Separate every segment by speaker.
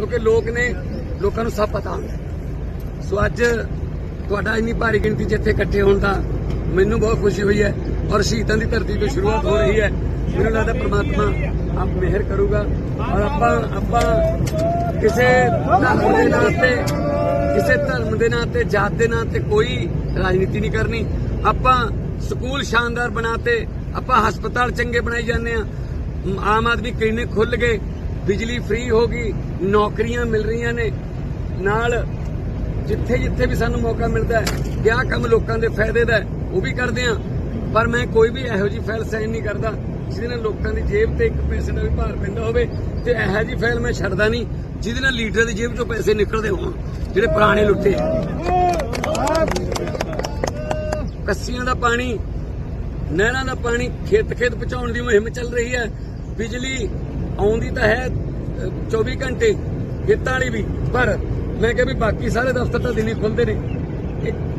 Speaker 1: ਕਿਉਂਕਿ ਲੋਕ ਨੇ ਲੋਕਾਂ ਨੂੰ ਸਭ ਪਤਾ। ਹੁੰਦਾ ਸੋ ਅੱਜ ਤੁਹਾਡਾ ਇੰਨੀ ਭਾਰੀ ਗਿਣਤੀ 'ਚ ਇੱਥੇ ਇਕੱਠੇ ਹੋਣ ਦਾ ਮੈਨੂੰ ਬਹੁਤ ਖੁਸ਼ੀ ਹੋਈ ਹੈ ਔਰ ਸ਼ਹੀਦਾਂ ਦੀ ਧਰਤੀ ਤੋਂ ਸ਼ੁਰੂਆਤ ਹੋ ਰਹੀ ਹੈ। ਮੈਨੂੰ ਲੱਗਦਾ ਪ੍ਰਮਾਤਮਾ ਆਪ ਮਿਹਰ ਕਰੂਗਾ ਔਰ ਆਪਾਂ ਆਪਾਂ ਕਿਸੇ ਧਰਮ ਦੇ ਨਾਂ ਤੇ, ਕਿਸੇ ਧਰਮ ਦੇ ਨਾਂ ਤੇ, ਜਾਤ ਦੇ ਨਾਂ ਤੇ ਕੋਈ ਰਾਜਨੀਤੀ ਨਹੀਂ ਕਰਨੀ। ਆਪਾਂ ਸਕੂਲ ਸ਼ਾਨਦਾਰ ਬਣਾਤੇ ਆਪਾਂ ਹਸਪਤਾਲ ਚੰਗੇ ਬਣਾਈ ਜਾਂਦੇ ਆ ਆਮ ਆਦਮੀ ਕਲੀਨਿਕ ਖੁੱਲ ਗਏ ਬਿਜਲੀ ਫ੍ਰੀ ਹੋ ਗਈ, ਨੌਕਰੀਆਂ ਮਿਲ ਰਹੀਆਂ ਨੇ। ਨਾਲ ਜਿੱਥੇ ਜਿੱਥੇ ਵੀ ਸਾਨੂੰ ਮੌਕਾ ਮਿਲਦਾ ਹੈ ਕਿ ਕੰਮ ਲੋਕਾਂ ਦੇ ਫਾਇਦੇ ਦਾ ਉਹ ਵੀ ਕਰਦੇ ਆ ਪਰ ਮੈਂ ਕੋਈ ਵੀ ਇਹੋ ਜਿਹੀ ਫਾਈਲ ਸਾਈਨ ਨਹੀਂ ਕਰਦਾ, ਜਿਹਦੇ ਨਾਲ ਲੋਕਾਂ ਦੀ ਜੇਬ ਤੇ ਇੱਕ ਪੈਸੇ ਦਾ ਵੀ ਭਾਰ ਪੈਂਦਾ ਹੋਵੇ, ਤੇ ਇਹੋ ਜਿਹੀ ਫਾਈਲ ਮੈਂ ਛੱਡਦਾ ਨਹੀਂ, ਜਿਹਦੇ ਨਾਲ ਲੀਡਰ ਦੀ ਜੇਬ ਚੋਂ ਪੈਸੇ ਨਿਕਲਦੇ ਹੋਣ, ਜਿਹੜੇ ਪੁਰਾਣੇ ਲੁੱਟੇ। ਕੱਸੀਆਂ ਦਾ ਪਾਣੀ, ਨਹਿਰਾਂ ਦਾ ਪਾਣੀ ਖੇਤ ਖੇਤ ਪਹੁੰਚਾਉਣ ਦੀ ਮੁਹਿੰਮ ਚੱਲ ਰਹੀ ਹੈ। ਬਿਜਲੀ ਆਉਂਦੀ ਤਾਂ ਹੈ ਅ, 24 ਘੰਟੇ ਖੇਤਾਂ ਵਾਲੀ ਵੀ ਪਰ ਮੈਂ ਕਿਹਾ ਵੀ ਬਾਕੀ ਸਾਰੇ ਦਫ਼ਤਰ ਤਾਂ ਦਿਨੇ ਖੁੱਲਦੇ ਨੇ।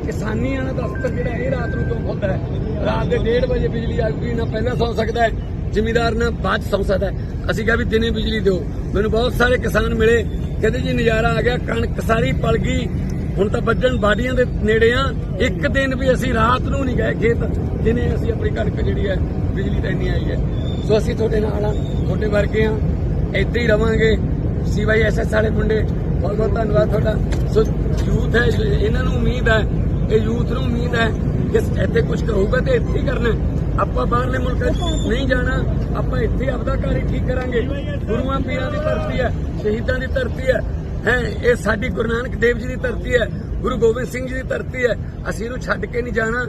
Speaker 1: ਕਿਸਾਨੀ ਵਾਲਾ ਦਫ਼ਤਰ ਜਿਹੜਾ ਇਹ ਰਾਤ ਨੂੰ ਕਿਉਂ ਖੁੱਲਦਾ ਹੈ? ਰਾਤ ਦੇ 1:30 ਵਜੇ ਬਿਜਲੀ ਆਊਗੀ ਨਾ ਪਹਿਲਾਂ ਸੌ ਸਕਦਾ ਹੈ ਜ਼ਿਮੀਦਾਰ ਨਾ ਬਾਅਦ 'ਚ ਸੌ ਸਕਦਾ ਅਸੀਂ ਕਿਹਾ ਵੀ ਦਿਨੇ ਬਿਜਲੀ ਦਿਓ। ਮੈਨੂੰ ਬਹੁਤ ਸਾਰੇ ਕਿਸਾਨ ਮਿਲੇ ਕਹਿੰਦੇ ਜੀ ਨਜ਼ਾਰਾ ਆ ਗਿਆ ਕਣਕ ਸਾਰੀ ਪਲ ਗਈ ਹੁਣ ਤਾਂ ਵੱਜਣ ਬਾਡੀਆਂ ਦੇ ਨੇੜੇ ਆ। ਇੱਕ ਦਿਨ ਵੀ ਅਸੀਂ ਰਾਤ ਨੂੰ ਨਹੀਂ ਗਏ ਖੇਤ। ਦਿਨੇ ਅਸੀਂ ਆਪਣੀ ਕਣਕ ਜਿਹੜੀ ਹੈ ਬਿਜਲੀ ਤਾਂ ਇੰਨੀ ਆਈ ਹੈ। ਸੋ ਅਸੀਂ ਤੁਹਾਡੇ ਨਾਲ ਆ ਤੁਹਾਡੇ ਵਰਗੇ ਆ ਇੱਥੇ ਹੀ ਰਵਾਂਗੇ। ਸੀਵਾਈਐਸਐਸ ਵਾਲੇ ਮੁੰਡੇ, ਬਹੁਤ ਬਹੁਤ ਧੰਨਵਾਦ ਤੁਹਾਡਾ। ਸੋ ਯੂਥ ਹੈ, ਇਹਨਾਂ ਨੂੰ ਉਮੀਦ ਹੈ ਇਹ ਯੂਥ ਨੂੰ ਉਮੀਦ ਹੈ ਕਿ ਇੱਥੇ ਕੁਝ ਕਰੂਗਾ ਤੇ ਇੱਥੇ ਹੀ ਕਰਨਾ ਆਪਾਂ ਬਾਹਰਲੇ ਮੁਲਕਾਂ 'ਚ ਨਹੀਂ ਜਾਣਾ, ਆਪਾਂ ਇੱਥੇ ਆਪਦਾ ਘਰ ਹੀ ਠੀਕ ਕਰਾਂਗੇ। ਗੁਰੂਆਂ ਪੀਰਾਂ ਦੀ ਧਰਤੀ ਹੈ, ਸ਼ਹੀਦਾਂ ਦੀ ਧਰਤੀ ਹੈ। ਹੈ, ਇਹ ਸਾਡੀ ਗੁਰੂ ਨਾਨਕ ਦੇਵ ਜੀ ਦੀ ਧਰਤੀ ਹੈ, ਗੁਰੂ ਗੋਬਿੰਦ ਸਿੰਘ ਜੀ ਦੀ ਧਰਤੀ ਹੈ। ਅਸੀਂ ਇਹਨੂੰ ਛੱਡ ਕੇ ਨਹੀਂ ਜਾਣਾ,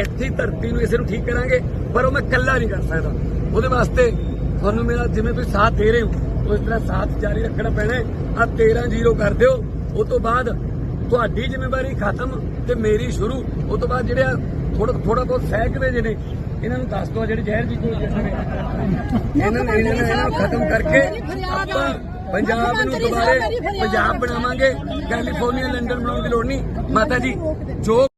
Speaker 1: ਇੱਥੇ ਧਰਤੀ ਨੂੰ ਇਸੇ ਨੂੰ ਠੀਕ ਕਰਾਂਗੇ, ਪਰ ਉਹ ਮੈਂ ਇਕੱਲਾ ਨਹੀਂ ਕਰ ਸਕਦਾ। ਉਹਦੇ ਵਾਸਤੇ ਤੁਹਾਨੂੰ ਮੇਰਾ ਜਿਵੇਂ ਤੁਸੀਂ ਸਾਥ ਦੇ ਰਹੇ ਹੋ ਉਸ ਤਰ੍ਹਾਂ ਸਾਥ ਜਾਰੀ ਰੱਖਣਾ ਪੈਣਾ ਆ 13 ਜ਼ੀਰੋ ਕਰ ਦਿਓ। ਉਸ ਤੋਂ ਬਾਅਦ ਤੁਹਾਡੀ ਜ਼ਿੰਮੇਵਾਰੀ ਖਤਮ ਤੇ ਮੇਰੀ ਸ਼ੁਰੂ। ਉਸ ਤੋਂ ਬਾਅਦ ਜਿਹੜੇ ਥੋੜਾ ਥੋੜਾ ਬਹੁਤ ਸਹਿਕਦੇ ਜਿਹੜੇ ਇਹਨਾਂ ਨੂੰ ਦੱਸ ਦਿਓ ਜਿਹੜੇ ਜ਼ਹਿਰ ਜੀ ਕੋਲ ਜਿਹੜੇ ਇਹਨਾਂ ਨੂੰ ਇਹਨਾਂ ਨੂੰ ਖਤਮ ਕਰਕੇ ਆਪਾਂ ਪੰਜਾਬ ਨੂੰ ਦੁਬਾਰੇ ਪੰਜਾਬ ਬਣਾਵਾਂਗੇ। ਕੈਲੀਫੋਰਨੀਆ ਲੰਡਨ ਬਣਾਉਣ ਦੀ ਲੋੜ ਨਹੀਂ। ਮਾਤਾ ਜੀ ਜੋ